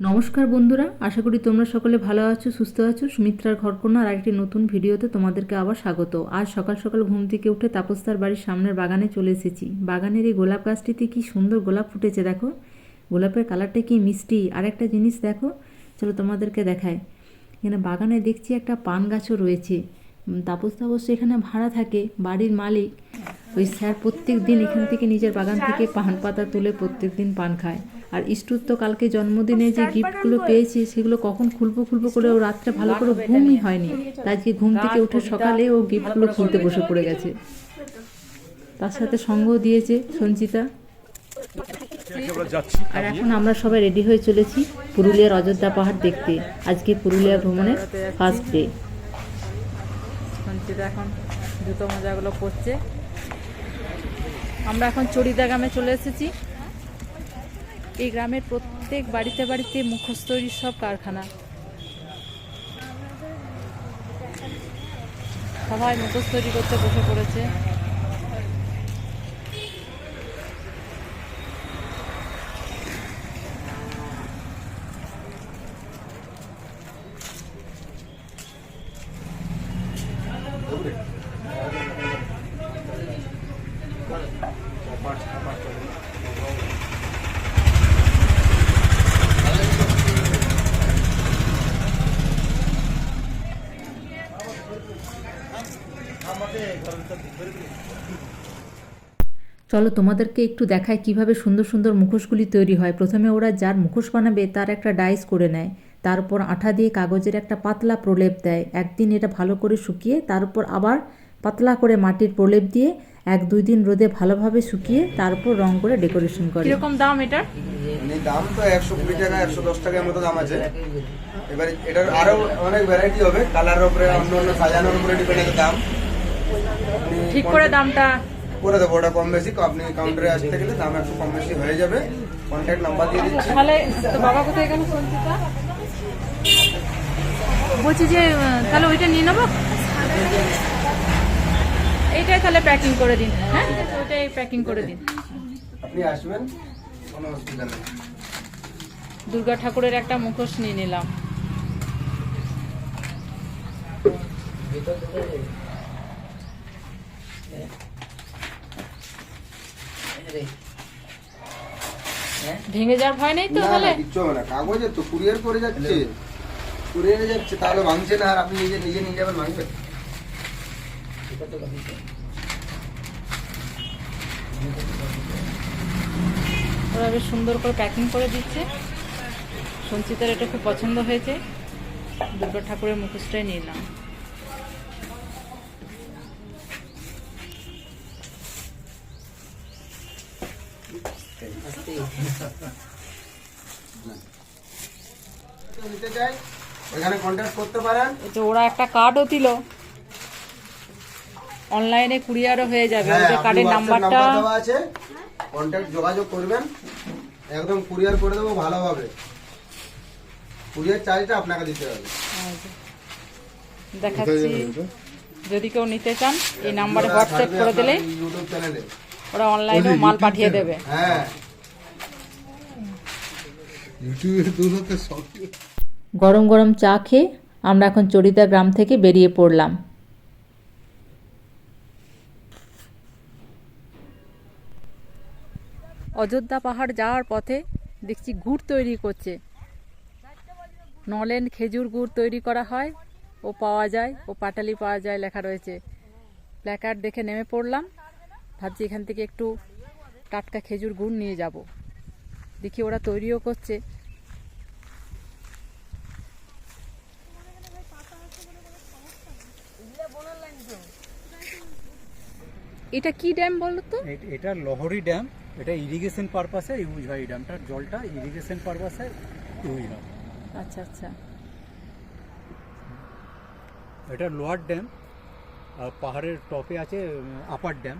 নমস্কার বন্ধুরা আশা করি তোমরা সকলে ভালো আছো সুস্থ আছো। সুমিত্রার ঘরকন্যার আরেকটি নতুন ভিডিওতে তোমাদেরকে আবার স্বাগত। আজ সকাল সকাল ঘুম থেকে উঠে তাপস্তার বাড়ির সামনের বাগানে চলে এসেছি। বাগানের এই গোলাপ গাছটিতে কি সুন্দর গোলাপ ফুটেছে দেখো। গোলাপের কালারটা কি মিষ্টি। আর একটা জিনিস দেখো চলো তোমাদেরকে দেখায় এখানে বাগানে দেখছি একটা পান গাছও রয়েছে। উম, তাপসদা অবশ্য এখানে ভাড়া থাকে বাড়ির মালিক। ওই স্যার প্রত্যেক দিন এখান থেকে নিজের বাগান থেকে পান পাতা তুলে প্রত্যেক দিন পান খায়। আর ইস্টুর তো কালকে জন্মদিনে যে গিফটগুলো পেয়েছি সেগুলো কখন খুলবো খুলবো করে ও রাত্রে ভালো করে ঘুমই হয়নি। আজকে ঘুম থেকে উঠে সকালে ও গিফটগুলো খুলতে বসে পড়ে গেছে। তার সাথে সঙ্গ দিয়েছে সঞ্চিতা। আর এখন আমরা সবাই রেডি হয়ে চলেছি পুরুলিয়ার অযোধ্যা পাহাড় দেখতে। আজকে পুরুলিয়া ভ্রমণের ফার্স্ট ডে সঞ্চিতা এখন জুতো মোজাগুলো পরছে। আমরা এখন চড়িদা গ্রামে চলে এসেছি। এই গ্রামের প্রত্যেক বাড়িতে বাড়িতে মুখোশ তৈরির সব কারখানা। সবাই মুখোশ তৈরি করতে বসে পড়েছে। চলো তোমাদেরকে একটু দেখায় কীভাবে সুন্দর সুন্দর মুখোশগুলি তৈরি হয়। প্রথমে ওরা যার মুখোশ বানাবে তার একটা ডাইস করে নেয়। তারপর আঠা দিয়ে কাগজের একটা পাতলা প্রলেপ দেয়। একদিন এটা ভালো করে শুকিয়ে তার উপর আবার পাতলা করে মাটির প্রলেপ দিয়ে এক দুই দিন রোদে ভালোভাবে শুকিয়ে তারপর রং করে ডেকোরেশন করে। কীরকম দাম এটা মানে দাম তো একশো কুড়ি টাকা একশো দশ টাকার মতো দাম আছে। এবার এটার আরও অনেক ভ্যারাইটি হবে। কালারের উপরে অন্য অন্য সাজানোর উপরে ডিপেন্ড আছে দাম। ঠিক করে দামটা করে দেবো ওটা কম বেশি। আপনি কাউন্টারে আসতে গেলে দাম একটু কম বেশি হয়ে যাবে। কন্ট্যাক্ট নাম্বার দিয়ে দিচ্ছি। তাহলে তো বাবা কোথায় গেল সঞ্চিতা বলছি যে তাহলে ওইটা নিয়ে নেব? এইটাই তাহলে প্যাকিং করে দিন। হ্যাঁ? ওইটাই প্যাকিং করে দিন। আপনি আসবেন কোনো অসুবিধা নেই। দুর্গা ঠাকুরের একটা মুখোশ নিয়ে নিলাম। ভেঙে যাওয়ার ভয় নেই তো তাহলে? কিচ্ছু হবে না। কাগজে তো কুরিয়ার করে যাচ্ছে। কুরিয়ারে যাচ্ছে তাহলে ভাঙছে না আর আপনি নিজে নিজে নিয়ে যাবেন ভাঙবে। ওরা বেশ সুন্দর করে প্যাকিং করে দিচ্ছে। সঞ্চিতার এটা খুব পছন্দ হয়েছে। দুর্গা ঠাকুরের মুখোশটাই নিলাম নিতে চাই এখানে কন্ট্যাক্ট করতে পারেন। তো ওরা একটা কার্ডও দিল। অনলাইনে কুরিয়ারও হয়ে যাবে। ওদের কার্ডের নাম্বারটা দেওয়া আছে। কন্ট্যাক্ট যোগাযোগ করবেন। একদম কুরিয়ার করে দেবো ভালোভাবে কুরিয়ার চার্জটা আপনাকে দিতে হবে। দেখাচ্ছি। যদি কেউ নিতে চান এই নাম্বারে হোয়াটসঅ্যাপ করে দিলে ইউটিউব চ্যানেলে ওরা অনলাইনেও মাল পাঠিয়ে দেবে। হ্যাঁ। গরম গরম চা খেয়ে আমরা এখন চড়িদা গ্রাম থেকে বেরিয়ে পড়লাম। অযোধ্যা পাহাড় যাওয়ার পথে দেখছি গুড় তৈরি করছে। নলেন খেজুর গুড় তৈরি করা হয়, ও পাওয়া যায়, ও পাটালি পাওয়া যায় লেখা রয়েছে। প্ল্যাকার্ড দেখে নেমে পড়লাম, ভাবছি এখান থেকে একটু টাটকা খেজুর গুড় নিয়ে যাব। দেখি ওরা তৈরিও করছে। এটা কি ড্যাম বলো তো? এটা লহরি ড্যাম এটা ইরিগেশন পারপাসে ইউজ হয় এই ড্যামটার জলটা ইরিগেশন পারপাসে ইউজ হয়। আচ্ছা আচ্ছা। এটা লোয়ার ড্যাম আর পাহাড়ের টপে আছে আপার ড্যাম।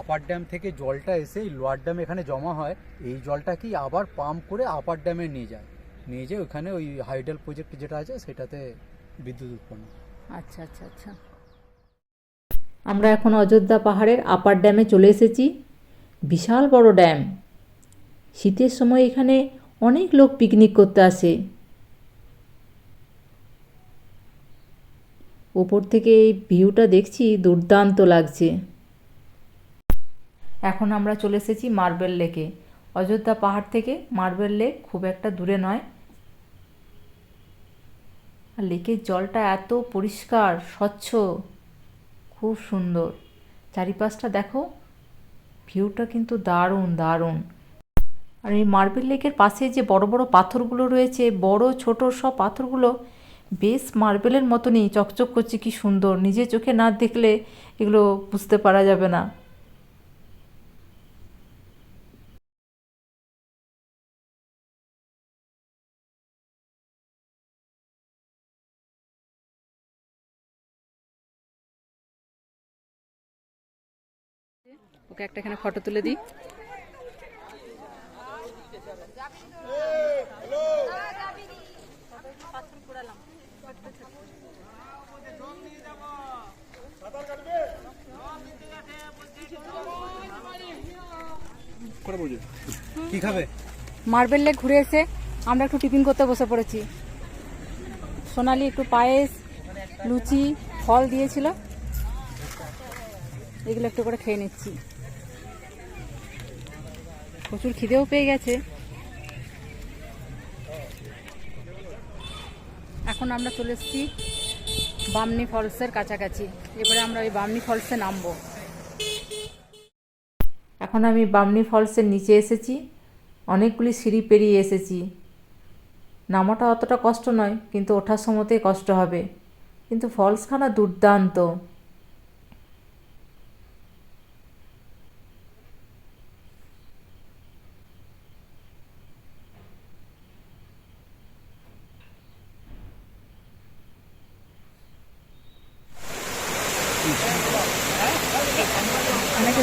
আপার ড্যাম থেকে জলটা এসে এই লোয়ার ড্যাম এখানে জমা হয়, এই জলটা কি আবার পাম্প করে আপার ড্যামে নিয়ে যায়। নিয়ে যেয়ে ওখানে ওই হাইডেল প্রজেক্ট যেটা আছে, সেটাতে বিদ্যুৎ উৎপন্ন আচ্ছা আচ্ছা আচ্ছা। আমরা এখন অযোধ্যা পাহাড়ের আপার ড্যামে চলে এসেছি। বিশাল বড় ড্যাম শীতের সময় এখানে অনেক লোক পিকনিক করতে আসে। ওপর থেকে এই ভিউটা দেখছি, দুর্দান্ত লাগছে। এখন আমরা চলে এসেছি মার্বেল লেকে। অযোধ্যা পাহাড় থেকে মার্বেল লেক খুব একটা দূরে নয়। আর লেকের জলটা এত পরিষ্কার, স্বচ্ছ, খুব সুন্দর। চারিপাশটা দেখো, ভিউটা কিন্তু দারুণ দারুণ। আর এই মার্বেল লেকের পাশে যে বড় বড় পাথরগুলো রয়েছে, বড়, ছোট সব পাথরগুলো, বেশ মার্বেলের মতনই চকচক করছে, কি সুন্দর। নিজে চোখে না দেখলে এগুলো বুঝতে পারা যাবে না। ওকে একটা এখানে ফটো তুলে দিই। কি খাবে? মার্বেল লেক ঘুরে এসে আমরা একটু টিফিন করতে বসে পড়েছি। সোনালি একটু পায়েস লুচি ফল দিয়েছিল। এগুলো একটু করে খেয়ে নিচ্ছি। প্রচুর খিদেও পেয়ে গেছে। এখন আমরা চলে এসেছি বামনি ফলসের কাছাকাছি। এবারে আমরা ওই বামনি ফলসে নামবো। এখন আমি বামনি ফলসের নিচে এসেছি। অনেকগুলি সিঁড়ি পেরিয়ে এসেছি। নামাটা অতটা কষ্ট নয়, কিন্তু ওঠার সময়তেই কষ্ট হবে। কিন্তু ফলসখানা দুর্দান্ত অনেকে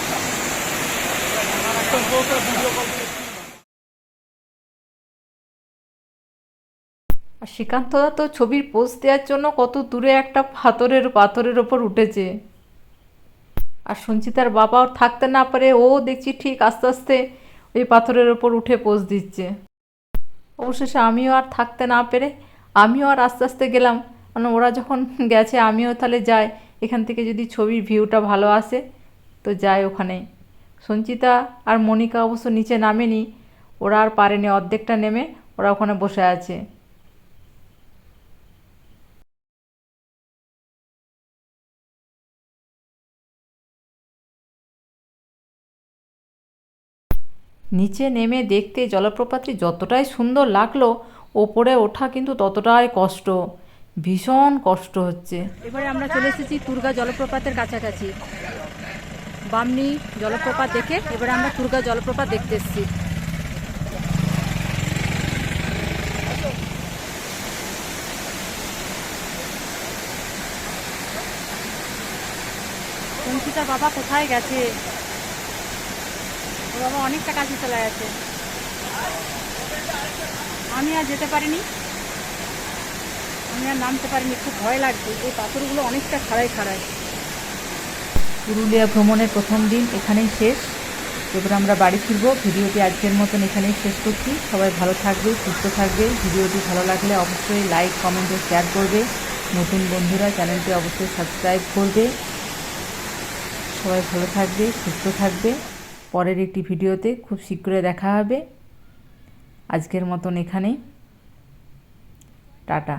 আর শ্রীকান্তদা তো ছবির পোজ দেওয়ার জন্য কত দূরে একটা পাথরের পাথরের ওপর উঠেছে। আর সঞ্চিতার বাবাও থাকতে না পারে, ও দেখছি ঠিক আস্তে আস্তে ওই পাথরের ওপর উঠে পোজ দিচ্ছে। অবশেষে আমিও আর থাকতে না পেরে, আমিও আর আস্তে আস্তে গেলাম। মানে ওরা যখন গেছে, আমিও তাহলে যাই। এখান থেকে যদি ছবির ভিউটা ভালো আসে, তো যাই ওখানে সঞ্চিতা আর মনিকা অবশ্য নিচে নামেনি। ওরা আর পারেনি, অর্ধেকটা নেমে ওরা ওখানে বসে আছে। নিচে নেমে দেখতে জলপ্রপাতটি যতটাই সুন্দর লাগল, ওপরে ওঠা কিন্তু ততটাই কষ্ট। ভীষণ কষ্ট হচ্ছে। এবারে আমরা চলে এসেছি তুর্গা জলপ্রপাতের কাছাকাছি। বামনি জলপ্রপাত দেখে এবারে আমরা তুর্গা জলপ্রপাত দেখতে এসেছি। সঞ্চিতার বাবা কোথায় গেছে? ও বাবা অনেকটা কাছে চলে গেছে। আমি আর যেতে পারিনি। আমি আর নামতে পারিনি, খুব ভয় লাগছে। এই পাথরগুলো অনেকটা খাড়াই খাড়াই পুরুলিয়া ভ্রমণের প্রথম দিন এখানেই শেষ। এবার আমরা বাড়ি ফিরবো। ভিডিওটি আজকের মতন এখানেই শেষ করছি। সবাই ভালো থাকবে, সুস্থ থাকবে। ভিডিওটি ভালো লাগলে অবশ্যই লাইক কমেন্ট ও শেয়ার করবে। নতুন বন্ধুরা চ্যানেলটি অবশ্যই সাবস্ক্রাইব করবে। সবাই ভালো থাকবে, সুস্থ থাকবে। পরের একটি ভিডিওতে খুব শীঘ্রই দেখা হবে। আজকের মতন এখানেই। টাটা।